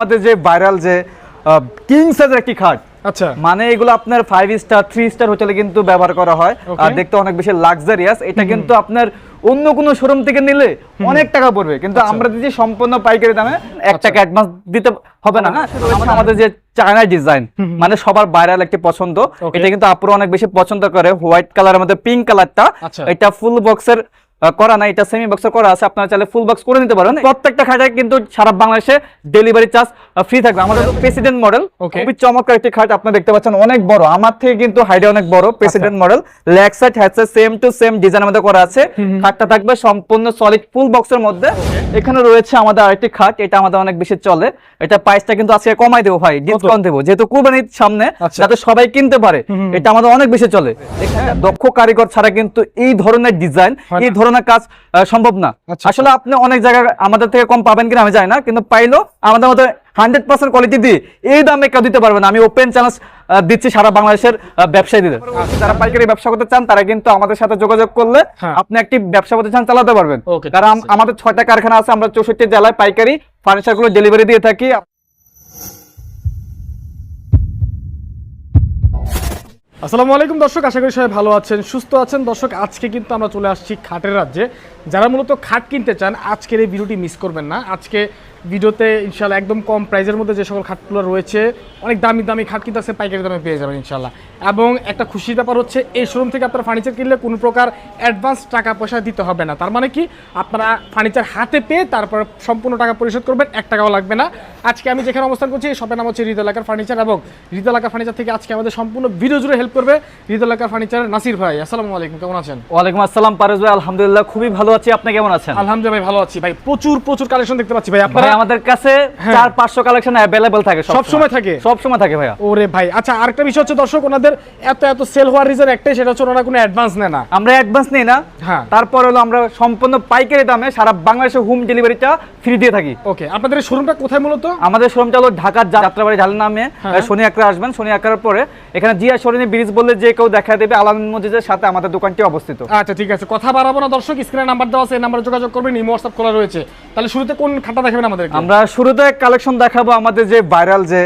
আমাদের যে ভাইরাল যে কিং সাইজের একটি খাট আচ্ছা। মানে এগুলো আপনার ফাইভ স্টার থ্রি স্টার হোটেলে কিন্তু ব্যবহার করা হয়। আর দেখতে অনেক বেশি লাক্সারিয়াস এটা কিন্তু আপনার অন্য কোনো শোরুম থেকে নিলে অনেক টাকা পড়বে। কিন্তু আচ্ছা। আমরা দিচ্ছি সম্পূর্ণ পাইকারি দামে এক টাকা অ্যাডভান্স দিতে হবে না না। আমাদের যে চায়না ডিজাইন মানে সবার ভাইরাল একটি পছন্দ। এটা কিন্তু আপুরা অনেক বেশি পছন্দ করে। হোয়াইট কালারের মধ্যে পিঙ্ক কালারটা আচ্ছা। এটা ফুল বক্সের করা না এটা সেমি বক্সের করা আছে আপনারা চাইলে ফুল বক্স করে নিতে পারেন। প্রত্যেকটা খাটে কিন্তু সারা বাংলাদেশে ডেলিভারি চার্জ ফ্রি থাকবে। আমাদের প্রেসিডেন্ট মডেল খুবই চমৎকার একটি খাট আপনারা দেখতে পাচ্ছেন অনেক বড়। আমার থেকে কিন্তু হাইটে অনেক বড় প্রেসিডেন্ট মডেল লেগ সাইড হ্যাচে সেম টু সেম ডিজাইনের মধ্যে করা আছে। খাটটা থাকবে সম্পূর্ণ সলিড ফুল বক্সের মধ্যে। এখানে রয়েছে আমাদের আরেকটি খাট এটা আমাদের অনেক বেশি চলে। এটা প্রাইসটা কিন্তু আজকে কমাই দেবো ভাই ডিসকাউন্ট দেবো। যেহেতু কুরবানির সামনে আচ্ছা। যাতে সবাই কিনতে পারে এটা আমাদের অনেক বেশি চলে। এখানে দক্ষ কারিগর ছাড়া কিন্তু এই ধরনের ডিজাইন এই ধরনের কাজ সম্ভব না। আচ্ছা। আসলে আপনি অনেক জায়গায় আমাদের থেকে কম পাবেন কিনা আমি জানি না কিন্তু পাইলেও আমাদের মধ্যে হান্ড্রেড পার্সেন্ট কোয়ালিটি দিয়ে এই দামে কেউ দিতে পারবে না। আমি ওপেন চ্যালেঞ্জ দিচ্ছি সারা বাংলাদেশের ব্যবসায়ীদের যারা পাইকারি ব্যবসা করতে চান তারা কিন্তু আমাদের সাথে যোগাযোগ করলে হ্যাঁ। আপনি একটি ব্যবসা প্রতিষ্ঠান চালাতে পারবেন। কারণ আমাদের ছয়টা কারখানা আছে আমরা চৌষট্টি জেলায় পাইকারি ফার্নিচারগুলো ডেলিভারি দিয়ে থাকি। আসসালামু আলাইকুম দর্শক, আশা করি সবাই ভালো আছেন, সুস্থ আছেন। দর্শক, আজকে কিন্তু আমরা চলে আসছি খাটের রাজ্যে। যারা মূলত খাট কিনতে চান, আজকের এই ভিডিওটি মিস করবেন না। আজকে ভিডিওতে ইনশাল্লাহ একদম কম প্রাইসের মধ্যে যে সকল খাটগুলো রয়েছে অনেক দামি দামি খাট কিন্তু আছে পাইকারি দামে পেয়ে যাবেন ইনশাল্লাহ। এবং একটা খুশির ব্যাপার হচ্ছে এই শোরুম থেকে আপনারা ফার্নিচার কিনলে কোনো প্রকার অ্যাডভান্স টাকা পয়সা দিতে হবে না। তার মানে কি আপনারা ফার্নিচার হাতে পেয়ে তারপর সম্পূর্ণ টাকা পরিশোধ করবেন এক টাকাও লাগবে না। আজকে আমি যেখানে অবস্থান করছি এই শপের নাম হচ্ছে হৃদয় এলাকার ফার্নিচার এবং হৃদয় এলাকার ফার্নিচার থেকে আজকে আমাদের সম্পূর্ণ ভিডিও জুড়ে হেল্প করবে হৃদয় এলাকার ফার্নিচার নাসির ভাই। আসসালামু আলাইকুম কেমন আছেন? ওয়ালাইকুম আসসালাম পারভেজ ভাই। আলহামদুলিল্লাহ খুবই ভালো আছি। আপনি কেমন আছেন? আলহামদুলিল্লাহ ভাই ভালো আছি। ভাই প্রচুর প্রচুর কালেকশন দেখতে পাচ্ছি। ভাই আপনারা আমাদের কাছে হ্যাঁ। চার পাঁচশো কালেকশন অ্যাভেলেবল থাকে সব সময় থাকে? সব সময় থাকে ভাইয়া। ওরে ভাই আচ্ছা আরেকটা বিষয় হচ্ছে দর্শক ওনাদের এত এত সেল হওয়ার রিজন একটাই সেটা হচ্ছে ওনারা কোনো অ্যাডভান্স নেয় না। আমরা অ্যাডভান্স নিই না। হ্যাঁ। তারপর হলো আমরা সম্পূর্ণ পাইকারি দামে সারা বাংলাদেশে হোম ডেলিভারিটা ফ্রি দিয়ে থাকি। ওকে আপনাদের শোরুমটা কোথায় মূলত? আমাদের শোরুমটা হলো ঢাকার যাত্রাবাড়ি ঢাল নামে হ্যাঁ। শনি আকরা আসবেন শনি আকরার পরে। এখানে জিয়া সরণি ব্রিজ বললে যে কেউ দেখা দেবে আলামিন মসজিদের সাথে আমাদের দোকানটি অবস্থিত। আচ্ছা ঠিক আছে। কথা বাড়াবো না দর্শক স্ক্রিনে নাম্বার দেওয়া আছে এই নাম্বারে যোগাযোগ করবেন ইমো হোয়াটসঅ্যাপ খোলা রয়েছে। তাহলে শুরুতে কোন খাতা দেখাবেন আমাদের? আমরা শুরুতে কালেকশন দেখাবো আমাদের যে ভাইরাল যে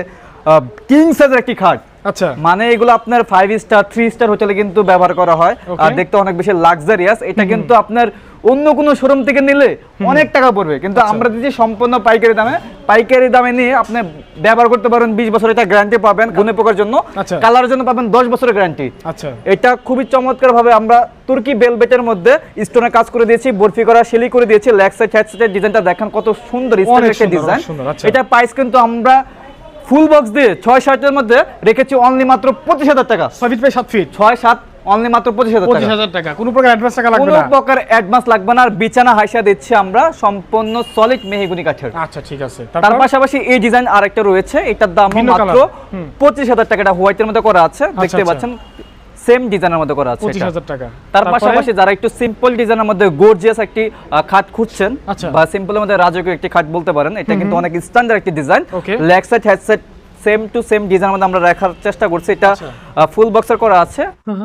কিং সাইজের একটি খাট। আচ্ছা। মানে এগুলো আপনার ফাইভ স্টার থ্রি স্টার হোটেলে কিন্তু ব্যবহার করা হয়। আর দেখতে অনেক বেশি লাক্সারিয়াস এটা কিন্তু আপনার অন্য কোনো শোরুম থেকে নিলে অনেক টাকা পড়বে। কিন্তু আচ্ছা। আমরা দিচ্ছি সম্পূর্ণ পাইকারি দামে। পাইকারি দামে নিয়ে আপনি ব্যবহার করতে পারেন বিশ বছর এটা গ্যারান্টি পাবেন গুনে পোকার জন্য। আচ্ছা। কালারের জন্য পাবেন দশ বছরের গ্যারান্টি আচ্ছা। এটা খুবই চমৎকার ভাবে আমরা তুর্কি বেলবেটের মধ্যে স্টোনে কাজ করে দিয়েছি বরফি করা শিলি করে দিয়েছি লেগ সাইড হ্যাড সাইডের ডিজাইনটা দেখেন কত সুন্দর একটা ডিজাইন আচ্ছা। এটা প্রাইস কিন্তু আমরা ফুল বক্স দিয়ে ছয় সাতের মধ্যে রেখেছি অনলি মাত্র পঁচিশ হাজার টাকা। ছয় ফিট বাই সাত ফিট ছয় সাত অনলি মাত্র পঁচিশ হাজার পঁচিশ টাকা হাজার টাকা। কোনো প্রকার অ্যাডভান্স টাকা লাগবে কোনো না। প্রকার অ্যাডভান্স লাগবে না। আর বিছানা হাইসা দিচ্ছি আমরা সম্পূর্ণ সলিড মেহগুনি কাঠের। আচ্ছা ঠিক আছে। তার পাশাপাশি এই ডিজাইন আরেকটা রয়েছে। এটার দাম মাত্র পঁচিশ হাজার টাকা। এটা হোয়াইটের মধ্যে করা আছে। দেখতে আচ্ছা। পাচ্ছেন সেম ডিজাইনের মধ্যে করা আছে। হাজার টাকা। তার পাশাপাশি যারা একটু সিম্পল ডিজাইনের মধ্যে গর্জিয়াস একটি খাট খুঁজছেন আচ্ছা। বা সিম্পলের মধ্যে রাজকীয় একটি খাট বলতে পারেন এটা কিন্তু অনেক স্ট্যান্ডার্ড একটি design. Leg side head side same to same ডিজাইনের মধ্যে আমরা রাখার চেষ্টা করছি। এটা আচ্ছা। ফুল বক্সের করা আছে।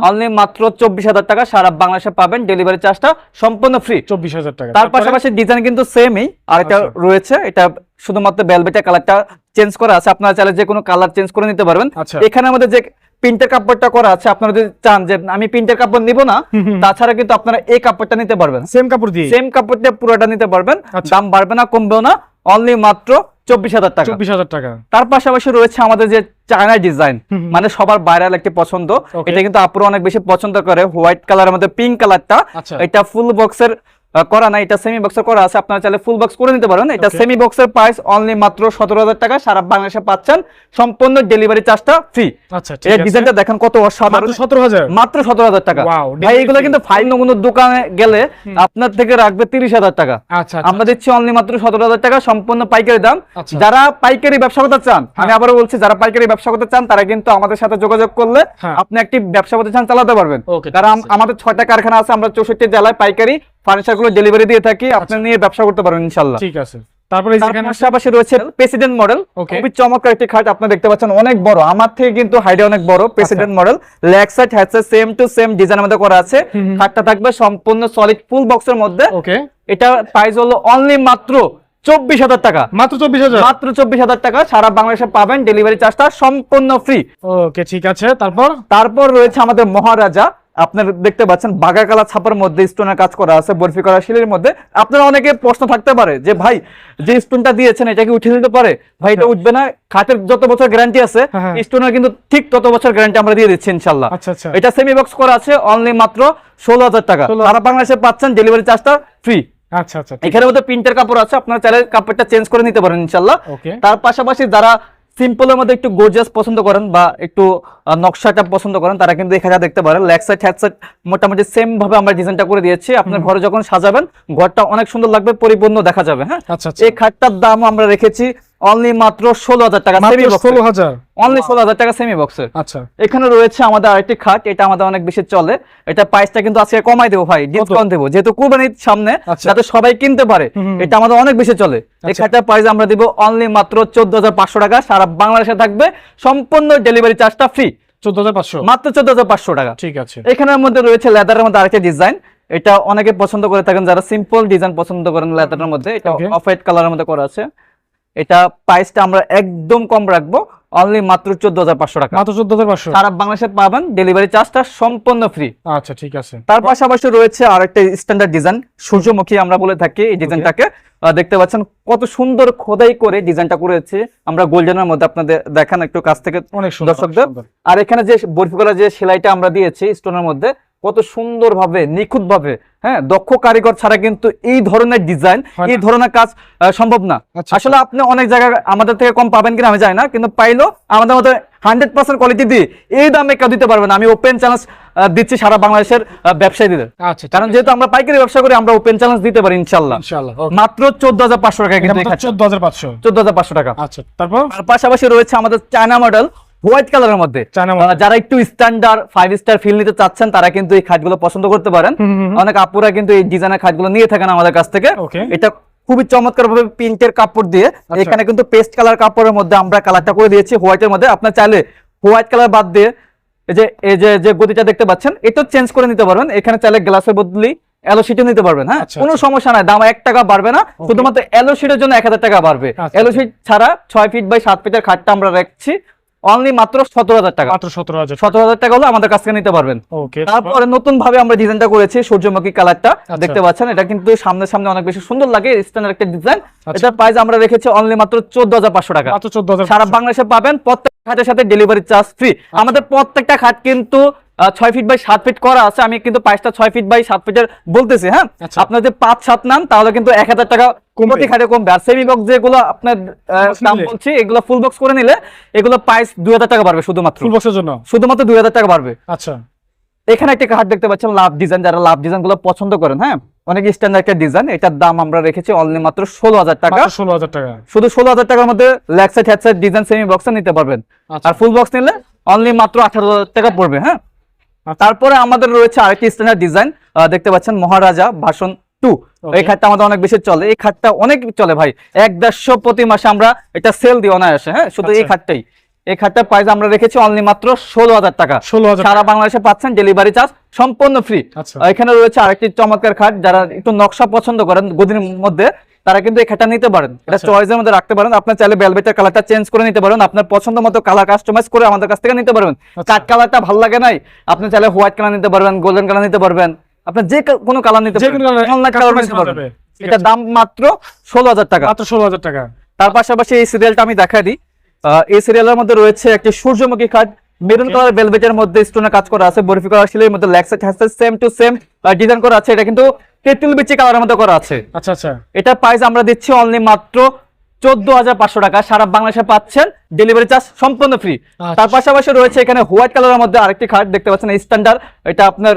অনলি মাত্র চব্বিশ হাজার টাকা সারা বাংলাদেশে পাবেন। ডেলিভারি চার্জটা সম্পূর্ণ ফ্রি চব্বিশ হাজার টাকা। তার পাশাপাশি ডিজাইন কিন্তু সেমই আর এটা আচ্ছা। রয়েছে। এটা শুধুমাত্র বেলবেটা কালারটা চেঞ্জ করা আছে। আপনারা চাইলে যে কোনো কালার চেঞ্জ করে নিতে পারবেন। আচ্ছা। এখানে আমাদের যে প্রিন্টের কাপড়টা করা আছে আপনারা যদি চান যে আমি প্রিন্টের কাপড় নিব না তাছাড়া কিন্তু আপনারা এই কাপড়টা নিতে পারবেন। সেম কাপড় দিয়ে? সেম কাপড়টা পুরোটা নিতে পারবেন। আচ্ছা। দাম বাড়বে না কমবেও না। অনলি মাত্র চব্বিশ হাজার টাকা। চব্বিশ হাজার টাকা। তার পাশাপাশি রয়েছে আমাদের যে চায়না ডিজাইন মানে সবার ভাইরাল একটি পছন্দ। এটা কিন্তু আপুরা অনেক বেশি পছন্দ করে হোয়াইট কালারের মধ্যে পিঙ্ক কালারটা। এটা ফুল বক্সের করা না এটা সেমি বক্সের করা আছে আপনারা চাইলে ফুল বক্স করে নিতে পারেন। এটা সেমি বক্সের প্রাইস অনলি মাত্র সতেরো হাজার টাকা সারা বাংলাদেশে পাচ্ছেন সম্পূর্ণ ডেলিভারি চার্জটা ফ্রি আচ্ছা এই ডিজাইনটা দেখেন কত অসাধারণ। সতেরো হাজার? মাত্র সতেরো হাজার টাকা। ভাই এগুলো কিন্তু ফাইন কোনো দোকানে গেলে আপনার থেকে রাখবে তিরিশ হাজার টাকা। আচ্ছা আচ্ছা। আমরা দিচ্ছি অনলি মাত্র সতেরো হাজার টাকা সম্পূর্ণ পাইকারি দাম। আচ্ছা। যারা পাইকারি ব্যবসা করতে চান আমি আবারও বলছি যারা পাইকারি ব্যবসা করতে চান তারা কিন্তু আমাদের সাথে যোগাযোগ করলে হ্যাঁ। আপনি একটি ব্যবসা প্রতিষ্ঠান চালাতে পারবেন। কারণ আমাদের ছয়টা কারখানা আছে আমরা চৌষট্টি জেলায় পাইকারি ফার্নিচারগুলো ডেলিভারি দিয়ে থাকি আপনি নিয়ে ব্যবসা করতে পারবেন ইনশাল্লাহ। ঠিক আছে। তারপরে পাশাপাশি রয়েছে প্রেসিডেন্ট মডেল খুবই চমৎকার একটি খাট আপনারা দেখতে পাচ্ছেন অনেক বড়। আমার থেকে কিন্তু হাইটে অনেক বড় president model leg side head side same to same ডিজাইনের মধ্যে করা আছে। খাটটা থাকবে সম্পূর্ণ সলিড ফুল বক্সের মধ্যে। ওকে এটা প্রাইস হলো অনলি মাত্র চব্বিশ হাজার টাকা। মাত্র চব্বিশ হাজার? মাত্র চব্বিশ হাজার টাকা। সারা বাংলাদেশে পাবেন ডেলিভারি চার্জটা সম্পূর্ণ ফ্রি ওকে ঠিক আছে। তারপর? তারপর রয়েছে আমাদের মহারাজা। আপনার দেখতে পাচ্ছেন বাগা কালা ছাপার মধ্যে স্টোনের কাজ করা আছে বরফি করা শিলের মধ্যে। আপনারা অনেকে প্রশ্ন থাকতে পারে যে ভাই যে স্টোনটা দিয়েছেন এটা কি উঠে দিতে পারে? ভাই এটা উঠবে না খাতের যত বছর গ্যারান্টি আছে হ্যাঁ, হ্যাঁ। স্টোনের কিন্তু ঠিক তত বছর গ্যারান্টি আমরা দিয়ে দিচ্ছি ইনশাল্লাহ আচ্ছা আচ্ছা। এটা সেমি বক্স করা আছে অনলি মাত্র ষোলো হাজার টাকা। 16,000 সারা বাংলাদেশে পাচ্ছেন ডেলিভারি চার্জটা ফ্রি আচ্ছা আচ্ছা এখানে মধ্যে প্রিন্টের কাপড় আছে আপনারা চাইলে কাপড়টা চেঞ্জ করে নিতে পারেন ইনশাল্লাহ তার পাশাপাশি যারা সিম্পলের মধ্যে একটু গোজাস পছন্দ করেন বা একটু নকশাটা পছন্দ করেন তারা কিন্তু এখানে দেখতে পারেন লেগ সাইড হ্যাড সাইড মোটামুটি সেম ভাবে আমরা ডিজাইনটা করে দিয়েছি। আপনার ঘরে যখন সাজাবেন ঘরটা অনেক সুন্দর লাগবে পরিপূর্ণ দেখা যাবে হ্যাঁ? আচ্ছা আচ্ছা। এই খাটটার দাম আমরা রেখেছি অনলি মাত্র ষোলো হাজার টাকা সেমি ষোলো হাজার। অনলি ষোলো হাজার টাকা সেমি বক্সের আচ্ছা। এখানে রয়েছে আমাদের আরেকটি খাট এটা আমাদের অনেক বেশি চলে। এটা প্রাইসটা কিন্তু আজকে কমাই দেবো ভাই ডিসকাউন্ট দেবো। যেহেতু কুরবানির সামনে আচ্ছা। যাতে সবাই কিনতে পারে। এটা আমাদের অনেক বেশি চলে। এই আচ্ছা। খাটটার প্রাইস আমরা দিব অনলি মাত্র চোদ্দ হাজার পাঁচশো টাকা। সারা বাংলাদেশে থাকবে সম্পূর্ণ ডেলিভারি চার্জটা ফ্রি চোদ্দ হাজার পাঁচশো? মাত্র চোদ্দ হাজার পাঁচশো টাকা। ঠিক আছে। এখানের মধ্যে রয়েছে লেদারের মধ্যে আরেকটা ডিজাইন এটা অনেকে পছন্দ করে থাকেন যারা সিম্পল ডিজাইন পছন্দ করেন লেদারের মধ্যে। এটা. অফ হোয়াইট কালারের মধ্যে করা আছে। এটা প্রাইসটা আমরা একদম কম রাখব অনলি মাত্র চোদ্দ হাজার পাঁচশো টাকা। মাত্র চোদ্দ হাজার পাঁচশো? সারা বাংলাদেশে পাবেন ডেলিভারি চার্জটা সম্পূর্ণ ফ্রি আচ্ছা ঠিক আছে। তার পাশাপাশি রয়েছে আরেকটা স্ট্যান্ডার্ড ডিজাইন সূর্যমুখী আমরা বলে থাকি এই ডিজাইনটাকে দেখতে পাচ্ছেন কত সুন্দর খোদাই করে ডিজাইনটা করেছে। আমরা গোল্ডেনের মধ্যে আপনাদের দেখান একটু কাছ থেকে অনেক সুন্দর দর্শকদের। আর এখানে যে বরফি করা যে সেলাইটা আমরা দিয়েছি স্টোনের মধ্যে কত সুন্দর ভাবে নিখুঁত ভাবে হ্যাঁ দক্ষ কারিগর ছাড়া কিন্তু এই ধরনের ডিজাইন এই ধরনের কাজ সম্ভব না। আচ্ছা। আসলে আপনি অনেক জায়গায় আমাদের থেকে কম পাবেন কিনা আমি জানি না কিন্তু পাইলেও আমাদের মধ্যে হান্ড্রেড পার্সেন্ট কোয়ালিটি দিয়ে এই দামে কেউ দিতে পারবে না। আমি ওপেন চ্যালেঞ্জ দিচ্ছি সারা বাংলাদেশের ব্যবসায়ীদের। আচ্ছা কারণ যেহেতু আমরা পাইকারি ব্যবসা করি আমরা ওপেন চ্যালেঞ্জ দিতে পারি ইনশাল্লাহ মাত্র চোদ্দ হাজার পাঁচশো টাকা কিন্তু চোদ্দ হাজার পাঁচশো। চোদ্দ হাজার পাঁচশো টাকা। আচ্ছা তারপর? আর পাশাপাশি রয়েছে আমাদের চায়না মডেল হোয়াইট কালারের মধ্যে। যারা একটু স্ট্যান্ডার্ড ফাইভ স্টার ফিল নিতে চাচ্ছেন তারা কিন্তু এই খাটগুলো পছন্দ করতে পারেন। অনেক আপুরা কিন্তু এই ডিজাইনের খাটগুলো নিয়ে থাকেন আমাদের কাছ থেকে। এটা খুবই চমৎকার ভাবে প্রিন্টের কাপড় দিয়ে আচ্ছা। এখানে কিন্তু পেস্ট কালার কাপড়ের মধ্যে আমরা কালারটা করে দিয়েছি হোয়াইটের মধ্যে। আপনার চাইলে হোয়াইট কালার বাদ দিয়ে এই যে এই যে যে গতিটা দেখতে পাচ্ছেন এটা চেঞ্জ করে নিতে পারবেন। এখানে চাইলে গ্লাসের বদলি অ্যালো শিটও নিতে পারবেন হ্যাঁ? আচ্ছা, কোনো আচ্ছা। সমস্যা নাই দাম এক টাকা বাড়বে না। শুধুমাত্র অ্যালো শিটের জন্য এক হাজার টাকা বাড়বে। আচ্ছা। শিট ছাড়া ছয় ফিট বাই সাত ফিটের খাটটা আমরা রাখছি। অনলি মাত্র সতেরো হাজার টাকা। মাত্র সতেরো হাজার সতেরো হাজার টাকা হলো আমাদের কাছ থেকে নিতে পারবেন। ওকে তারপরে নতুন ভাবে আমরা ডিজাইনটা করেছি সূর্যমুখী কালারটা। আচ্ছা। দেখতে পাচ্ছেন এটা কিন্তু সামনে সামনে অনেক বেশি সুন্দর লাগে স্ট্যান্ডার্ড একটা ডিজাইন এটা এটার প্রাইস আমরা রেখেছি অনলি মাত্র চোদ্দ হাজার পাঁচশো টাকা। চোদ্দ হাজার সারা বাংলাদেশে পাবেন প্রত্যেক খাটের সাথে ডেলিভারি চার্জ ফ্রি। আমাদের প্রত্যেকটা খাট কিন্তু ছয় ফিট বাই সাত ফিট করা আছে আমি কিন্তু প্রাইসটা ছয় ফিট বাই সাত ফিটের বলতেছি হ্যাঁ? আচ্ছা। আপনার যদি পাঁচ সাত নেন তাহলে কিন্তু এক হাজার টাকা কমবে। প্রতি খাটে কমবে। আর সেমি বক্স যেগুলো আপনার দাম বলছি এগুলো ফুল বক্স করে নিলে এগুলো প্রাইস দুই হাজার টাকা বাড়বে শুধুমাত্র। ফুল বক্সের জন্য? শুধুমাত্র দুই হাজার টাকা বাড়বে। আচ্ছা। এখানে একটা কার্ড দেখতে পাচ্ছেন লাভ ডিজাইন যারা লাভ ডিজাইনগুলো পছন্দ করেন হ্যাঁ? অনেক স্ট্যান্ডার্ড একটা ডিজাইন এটার দাম আমরা রেখেছি অনলি মাত্র ষোলো হাজার টাকা। ষোলো হাজার টাকা। শুধু ষোলো হাজার টাকার মধ্যে leg side head side design semi box নিতে পারবেন। আচ্ছা। আর ফুল বক্স নিলে অনলি মাত্র আঠারো হাজার টাকা পড়বে হ্যাঁ। তারপরে আমাদের রয়েছে আরেকটি স্ট্যান্ডার্ড ডিজাইন দেখতে পাচ্ছেন মহারাজা ভাষণ টু। এই খাটটা আমাদের অনেক বেশি চলে। এই খাটটা অনেক চলে ভাই। এক দেড়শো প্রতি মাসে আমরা এটা সেল দিই অনায়াসে হ্যাঁ? শুধু এই আচ্ছা। খাটটাই। এই খাটটার প্রাইস আমরা রেখেছি অনলি মাত্র ষোলো হাজার টাকা। ষোলো হাজার সারা বাংলাদেশে পাচ্ছেন ডেলিভারি চার্জ সম্পূর্ণ ফ্রি আচ্ছা। এখানে রয়েছে আরেকটি চমৎকার খাট যারা একটু নকশা পছন্দ করেন গদির মধ্যে তারা কিন্তু এই খাটটা নিতে পারেন। এটা আচ্ছা। চয়েসের মধ্যে রাখতে পারেন। আপনার চাইলে বেলভেটের কালারটা চেঞ্জ করে নিতে পারেন। আপনার পছন্দ মতো কালার কাস্টমাইজ করে আমাদের কাছ থেকে নিতে পারবেন। আচ্ছা। কাট কালারটা ভালো লাগে নাই আপনি চাইলে হোয়াইট কালার নিতে পারবেন গোল্ডেন কালার নিতে পারবেন। আপনি যে কোনো কালার নিতে পারবেন। কালার নিতে এটা দাম মাত্র ষোলো হাজার টাকা। মাত্র ষোলো হাজার টাকা। তার পাশাপাশি এই সিরিয়ালটা আমি দেখাই দিই। এই সিরিয়ালের মধ্যে রয়েছে একটি সূর্যমুখী খাট। মেরুন কালার ভেলভেটের মধ্যে স্টোনের কাজ করা আছে। বরফি করা শিলের মধ্যে leg side same to same design করা আছে। এটা কিন্তু তেঁতুল বিচি কালারের মধ্যে করা আছে। আচ্ছা আচ্ছা। এটা প্রাইস আমরা দিচ্ছি অনলি মাত্র চোদ্দ হাজার পাঁচশো টাকা। সারা বাংলাদেশে পাচ্ছেন ডেলিভারি চার্জ সম্পূর্ণ ফ্রি আচ্ছা। তার পাশাপাশি রয়েছে এখানে হোয়াইট কালারের মধ্যে আরেকটি খাট দেখতে পাচ্ছেন স্ট্যান্ডার্ড এটা আপনার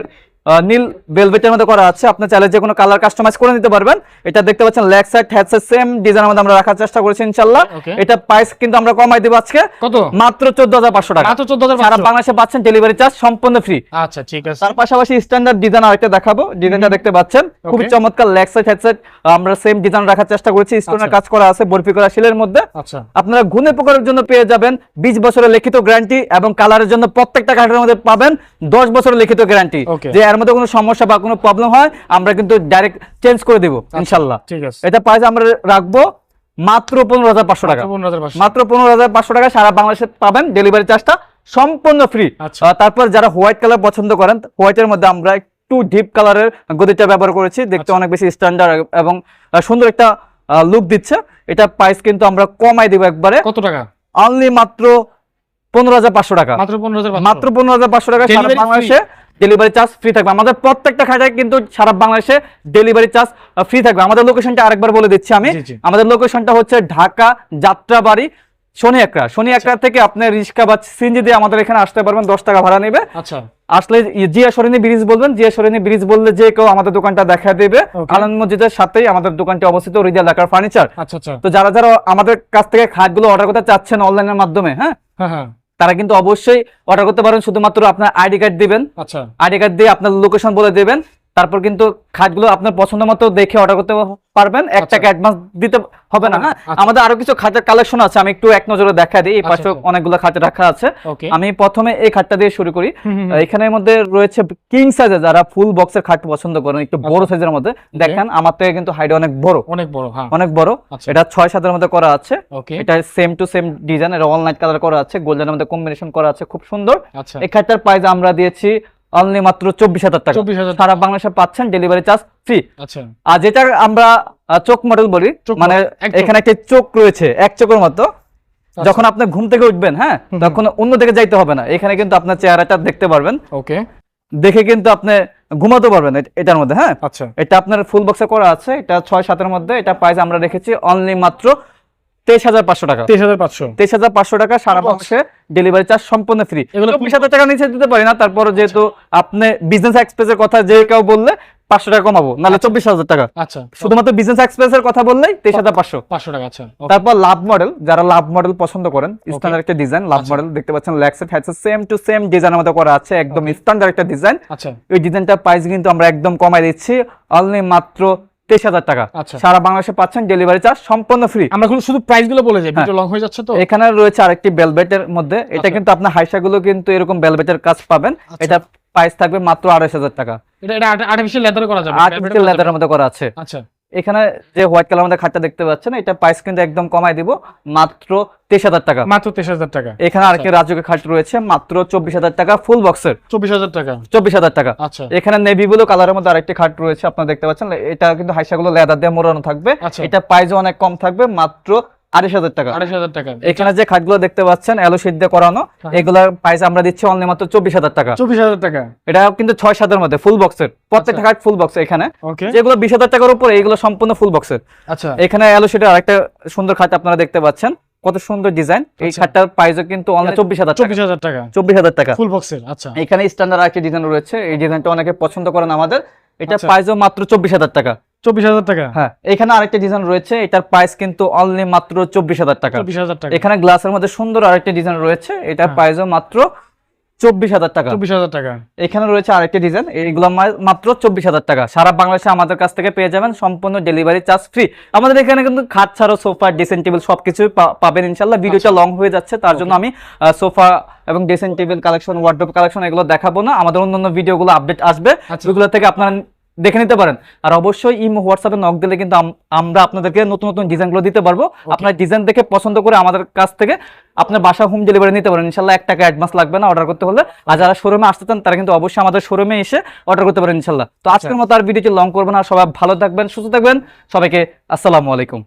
নীল ভেলভেটের মধ্যে করা আছে। আপনি চাইলে যে কোনো কালার কাস্টমাইজ করে নিতে পারবেন। এটা দেখতে পাচ্ছেন leg side head side same ডিজাইনের মধ্যে আমরা রাখার চেষ্টা করেছি ইনশাল্লাহ এটা প্রাইস কিন্তু আমরা কমাই দেবো আজকে। কত? মাত্র চোদ্দ হাজার পাঁচশো টাকা। মাত্র চোদ্দ হাজার সারা বাংলাদেশে পাচ্ছেন ডেলিভারি চার্জ সম্পূর্ণ ফ্রি আচ্ছা ঠিক আছে। তার পাশাপাশি স্ট্যান্ডার্ড ডিজাইন আরেকটা দেখাবো। ডিজাইনটা দেখতে পাচ্ছেন। খুবই চমৎকার লেগ সাইড হেডসেট আমরা সেম ডিজাইন রাখার চেষ্টা করেছি। স্টোনের আচ্ছা। কাজ করা আছে বরফি করা শিলের মধ্যে। আচ্ছা। আপনারা ঘুনে পোকারের জন্য পেয়ে যাবেন। বিশ বছরের লিখিত গ্যারান্টি এবং কালারের জন্য প্রত্যেকটা কাঠের মধ্যে পাবেন। দশ বছরের লিখিত গ্যারান্টি যে এর মধ্যে কোনো সমস্যা বা কোনো প্রবলেম হয় আমরা কিন্তু ডাইরেক্ট চেঞ্জ করে দেবো ইনশাল্লাহ। ঠিক আছে। এটা প্রাইস আমরা রাখব মাত্র পনেরো হাজার পাঁচশো টাকা। মাত্র পনেরো হাজার পাঁচশো। টাকা সারা বাংলাদেশে পাবেন ডেলিভারি চার্জটা সম্পূর্ণ ফ্রি আচ্ছা। তারপর যারা হোয়াইট কালার পছন্দ করেন হোয়াইটের মধ্যে আমরা একটু ডিপ কালারের গদিটা ব্যবহার করেছি দেখতে আচ্ছা। অনেক বেশি স্ট্যান্ডার্ড এবং সুন্দর একটা লুক দিচ্ছে। এটা প্রাইস কিন্তু আমরা কমাই দিব একবারে। কত টাকা? অনলি মাত্র পনেরো হাজার পাঁচশো টাকা। মাত্র পনেরো হাজার মাত্র পনেরো হাজার পাঁচশো টাকা সারা বাংলাদেশে ডেলিভারি চার্জ ফ্রি থাকবে। আমাদের প্রত্যেকটা খাতায় কিন্তু সারা বাংলাদেশে ডেলিভারি চার্জ ফ্রি থাকবে। আমাদের লোকেশনটা আরেকবার বলে দিচ্ছি আমি। আমাদের লোকেশনটা হচ্ছে ঢাকা যাত্রাবাড়ি শনি একরা শনি একরা থেকে আপনি রিক্সা বা সিনজি দিয়ে আমাদের এখানে আসতে পারবেন দশ টাকা ভাড়া নেবে। আচ্ছা। আসলে জিয়া সরণি ব্রিজ বলবেন জিয়া সরণি ব্রিজ বললে যে কেউ আমাদের দোকানটা দেখা দেবে. আনন্দ মসজিদের সাথেই আমাদের দোকানটি অবস্থিত রিজাল ফার্নিচার আচ্ছা আচ্ছা। তো যারা যারা আমাদের কাছ থেকে খাটগুলো অর্ডার করতে চাচ্ছেন অনলাইনের মাধ্যমে হ্যাঁ? হ্যাঁ হ্যাঁ। তারা কিন্তু অবশ্যই অর্ডার করতে পারেন শুধুমাত্র আপনার আইডি কার্ড দিবেন। আচ্ছা। আইডি কার্ড দিয়ে আপনার লোকেশন বলে দেবেন। তারপর কিন্তু খাটগুলো আপনার পছন্দ মতো দেখে অর্ডার করতে পারবেন। এক আচ্ছা। টাকা অ্যাডভান্স দিতে হবে না। হ্যাঁ আচ্ছা। আমাদের আরও কিছু খাটের কালেকশন আছে আমি একটু এক নজরে দেখা দিই। এই আচ্ছা, পাশে আচ্ছা। অনেকগুলো খাটে রাখা আছে। আমি প্রথমে এই খাটটা দিয়ে শুরু করি। এখানের মধ্যে রয়েছে কিং সাইজে যারা ফুল বক্সের খাট পছন্দ করেন একটু বড় আচ্ছা। সাইজের মধ্যে দেখেন আমার থেকে কিন্তু হাইট অনেক বড়। অনেক বড় হ্যাঁ। অনেক বড়। আচ্ছা। এটা ছয় সাতের মধ্যে করা আছে। এটা সেম টু সেম ডিজাইন এটা অল নাইট কালার করা আছে। গোল্ডেনের মধ্যে কম্বিনেশন করা আছে খুব সুন্দর। আচ্ছা। এই খাটটার প্রাইস আমরা দিয়েছি অনলি মাত্র চব্বিশ হাজার টাকা। সারা বাংলাদেশে পাচ্ছেন ডেলিভারি চার্জ ফ্রি আচ্ছা। আর যেটা আমরা চোখ মডেল বলি মানে। এখানে একটা চোখ রয়েছে এক চোখের মতো। যখন আপনি ঘুম থেকে উঠবেন হ্যাঁ তখন অন্য দিকে যাইতে হবে না। এখানে কিন্তু আপনার চেহারাটা দেখতে পারবেন। ওকে। দেখে কিন্তু আপনি ঘুমাতে পারবেন এটার মধ্যে হ্যাঁ। আচ্ছা। এটা আপনার ফুল বক্সে করা আছে। এটা ছয় সাতের মধ্যে। এটা প্রাইস আমরা রেখেছি অনলি মাত্র তেইশ হাজার পাঁচশো টাকা। তেইশ হাজার পাঁচশো। তেইশ হাজার পাঁচশো টাকা সারা বাংলাদেশে ডেলিভারি চার্জ সম্পূর্ণ ফ্রি চব্বিশ হাজার টাকা নিচে দিতে পারি না তারপর যেহেতু আপনি বিজনেস এক্সপ্রেসের কথা যে কেউ বললে পাঁচশো টাকা কমাবো নাহলে চব্বিশ হাজার টাকা। আচ্ছা। শুধুমাত্র বিজনেস এক্সপ্রেসের কথা বললেই তেইশ হাজার পাঁচশো। পাঁচশো টাকা আচ্ছা। তারপর লাভ মডেল যারা লাভ মডেল পছন্দ করেন স্ট্যান্ডার্ড একটা ডিজাইন লাভ মডেল দেখতে পাচ্ছেন ল্যাক্সেট সেম টু সেম ডিজাইনের মতো করা আছে একদম স্ট্যান্ডার্ড একটা ডিজাইন আচ্ছা। ওই ডিজাইনটার প্রাইস কিন্তু আমরা একদম কমাই দিচ্ছি অনলি মাত্র তেইশ হাজার টাকা আচ্ছা। সারা বাংলাদেশে পাচ্ছেন ডেলিভারি চার্জ সম্পূর্ণ ফ্রি আমরা শুধু- প্রাইসগুলো বলে যাই ভিডিও লং হয়ে যাচ্ছে তো এখানে রয়েছে আরেকটি বেলবেটের মধ্যে এটা আচ্ছা। কিন্তু আপনার হাইসা গুলো কিন্তু এরকম বেলবেটের কাজ পাবেন আচ্ছা। এটা প্রাইস থাকবে মাত্র আড়াইশ হাজার টাকা এটা আর্টিফিশিয়াল লেদারে করা যাবে আর্টিফিশিয়াল লেদারের মধ্যে করা আছে আচ্ছা এখানে যে হোয়াইট কালার মধ্যে খাটটা দেখতে পাচ্ছেন এটা প্রাইস কিন্তু একদম কমাই দিব মাত্র তেইশ হাজার টাকা। মাত্র তেইশ হাজার টাকা। এখানে আর কি রাজুকে খাট রয়েছে মাত্র চব্বিশ হাজার টাকা ফুল বক্সের চব্বিশ হাজার টাকা। চব্বিশ হাজার টাকা। আচ্ছা। এখানে নেভি ব্লু কালারের মধ্যে আরেকটি খাট রয়েছে আপনারা দেখতে পাচ্ছেন এটা কিন্তু হাইসাগুলো লেদার দিয়ে মোড়ানো থাকবে। আচ্ছা। এটা প্রাইসও অনেক কম থাকবে মাত্র আড়াইশ হাজার টাকা। আড়াইশ হাজার টাকা। এখানে যে খাটগুলো দেখতে পাচ্ছেন অ্যালো দিয়ে করানো হ্যাঁ। এগুলোর প্রাইস আমরা দিচ্ছি অনলি মাত্র চব্বিশ হাজার টাকা। চব্বিশ হাজার টাকা। এটা কিন্তু ছয় সাতের মধ্যে ফুল বক্সের প্রত্যেকটা আচ্ছা। খাট ফুল বক্স এখানে। যেগুলো বিশ হাজার টাকার উপরে এগুলো সম্পূর্ণ ফুল বক্সের আচ্ছা। এখানে অ্যালো আরেকটা সুন্দর খাট আপনারা দেখতে পাচ্ছেন। কত সুন্দর ডিজাইন এই আচ্ছা। খাটটার প্রাইসও কিন্তু অনলি চব্বিশ হাজার টাকা। চব্বিশ হাজার টাকা। চব্বিশ হাজার টাকা। ফুল বক্সের আচ্ছা। এখানে স্ট্যান্ডার্ড আরেকটি ডিজাইন রয়েছে। এই ডিজাইনটা অনেকে পছন্দ করেন আমাদের। এটা। প্রাইসও মাত্র চব্বিশ হাজার টাকা। চব্বিশ হাজার টাকা? হ্যাঁ এখানে আরেকটা ডিজাইন রয়েছে এটার প্রাইস কিন্তু অনলি মাত্র চব্বিশ হাজার টাকা। চব্বিশ হাজার টাকা। এখানে গ্লাসের মধ্যে সুন্দর আরেকটা ডিজাইন রয়েছে এটার হ্যাঁ। প্রাইসও মাত্র চব্বিশ হাজার টাকা। চব্বিশ হাজার টাকা। এখানে রয়েছে আরেকটি ডিজাইন এইগুলো মাত্র চব্বিশ হাজার টাকা। সারা বাংলাদেশে আমাদের কাছ থেকে পেয়ে যাবেন সম্পূর্ণ ডেলিভারি চার্জ ফ্রি আমাদের এখানে কিন্তু খাট ছাড়াও সোফা ড্রেসিং টেবিল সবকিছু পাবেন ইনশাল্লাহ ভিডিওটা লং হয়ে যাচ্ছে তার জন্য আমি সোফা এবং dressing table collection wardrobe collection এগুলো দেখাবো না। আমাদের অন্যান্য ভিডিওগুলো আপডেট আসবে। আচ্ছা। ওইগুলো থেকে আপনারা দেখে নিতে পারেন। আর অবশ্যই ইমো হোয়াটসঅ্যাপে নক দিলে কিন্তু আমরা আপনাদেরকে নতুন নতুন ডিজাইনগুলো দিতে পারব। আপনার ডিজাইন দেখে পছন্দ করে আমাদের কাছ থেকে আপনার বাসা হোম ডেলিভারি নিতে পারেন। ইনশাল্লাহ এক টাকা অ্যাডভান্স লাগবে না অর্ডার করতে হলে। আর যারা শোরুমে আসতে চান তারা কিন্তু অবশ্যই আমাদের শোরুমে এসে অর্ডার করতে পারেন ইনশাল্লাহ। তো আজকের মতো আর ভিডিওটি লং করবেন আর সবাই ভালো থাকবেন সুস্থ থাকবেন। সবাইকে আসসালামু আলাইকুম।